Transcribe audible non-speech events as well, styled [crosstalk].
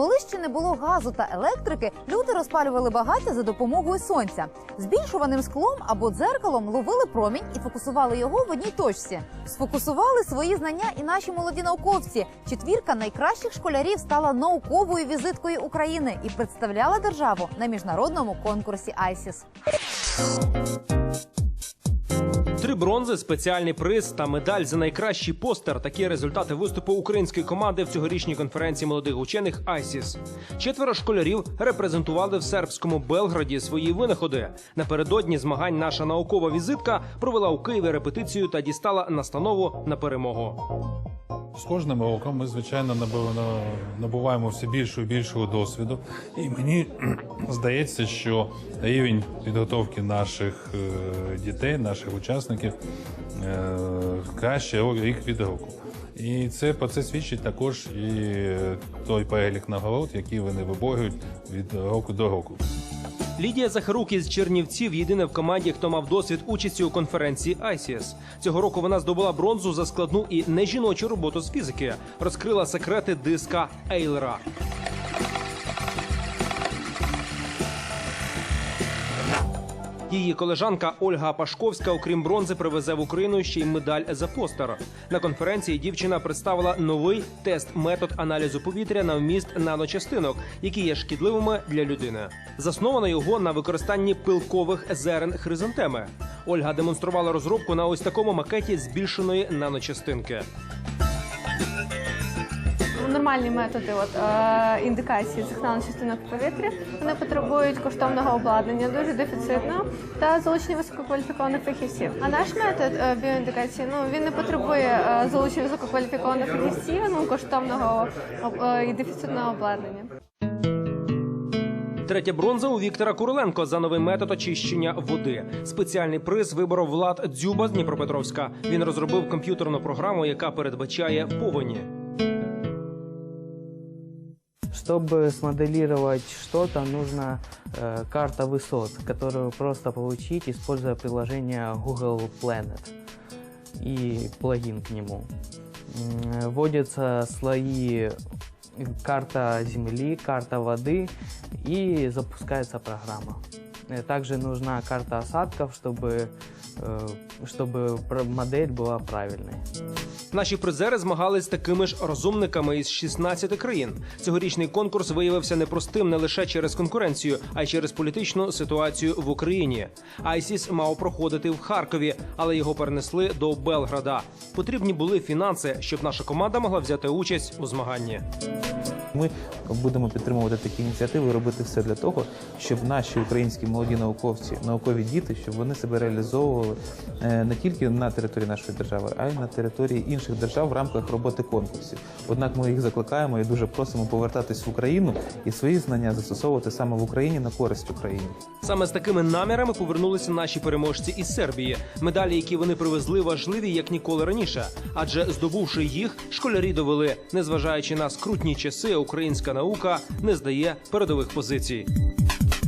Коли ще не було газу та електрики, люди розпалювали багаття за допомогою сонця. Збільшуваним склом або дзеркалом ловили промінь і фокусували його в одній точці. Сфокусували свої знання і наші молоді науковці. Четвірка найкращих школярів стала науковою візиткою України і представляла державу на міжнародному конкурсі ISIS. Три бронзи, спеціальний приз та медаль за найкращий постер. Такі результати виступу української команди в цьогорічній конференції молодих учених ISIS. Четверо школярів репрезентували в сербському Белграді свої винаходи. Напередодні змагань наша наукова візитка провела у Києві репетицію та дістала настанову на перемогу. З кожним роком ми, звичайно, набу- набуваємо все більшого і більшого досвіду. І мені [clears throat] здається, що рівень підготовки наших е, дітей, наших учасників е, краще рік від року. І це про це свідчить також і той перелік нагород, які вони виборюють від року до року. Лідія Захарук із Чернівців єдина в команді, хто мав досвід участі у конференції ICS. Цього року вона здобула бронзу за складну і нежіночу роботу з фізики, розкрила секрети диска Ейлера. Її колежанка Ольга Пашковська, окрім бронзи, привезе в Україну ще й медаль за постер. На конференції дівчина представила новий тест-метод аналізу повітря на вміст наночастинок, які є шкідливими для людини. Засновано його на використанні пилкових зерен хризантеми. Ольга демонструвала розробку на ось такому макеті збільшеної наночастинки. Нормальні методи от, е, індикації цих наночастинок в повітрі вони потребують коштовного обладнання, дуже дефіцитного та залучення висококваліфікованих фахівців. А наш метод е, біоіндикації ну він не потребує е, залучення висококваліфікованих фахівців, ну коштовного е, і дефіцитного обладнання. Третя бронза у Віктора Куриленко за новий метод очищення води. Спеціальний приз виборов Влад Дзюба з Дніпропетровська. Він розробив комп'ютерну програму, яка передбачає повені. Чтобы смоделировать что-то, нужна э, карта высот, которую просто получить, используя приложение Google Planet и плагин к нему. Вводятся слои э, карта земли, карта воды и запускается программа. Э, Также нужна карта осадков, чтобы, чтобы модель была правильной. Наші призери змагались з такими ж розумниками із 16 країн. Цьогорічний конкурс виявився непростим не лише через конкуренцію, а й через політичну ситуацію в Україні. Айсіс мав проходити в Харкові, але його перенесли до Белграда. Потрібні були фінанси, щоб наша команда могла взяти участь у змаганні. Ми будемо підтримувати такі ініціативи, робити все для того, щоб наші українські молоді науковці, наукові діти, щоб вони себе реалізовували е, не тільки на території нашої держави, а й на території інших держав в рамках роботи конкурсів. Однак ми їх закликаємо і дуже просимо повертатись в Україну і свої знання застосовувати саме в Україні на користь Україні. Саме з такими намірами повернулися наші переможці із Сербії. Медалі, які вони привезли, важливі як ніколи раніше. Адже здобувши їх, школярі довели, незважаючи на скрутні часи, українська наука не здає передових позицій.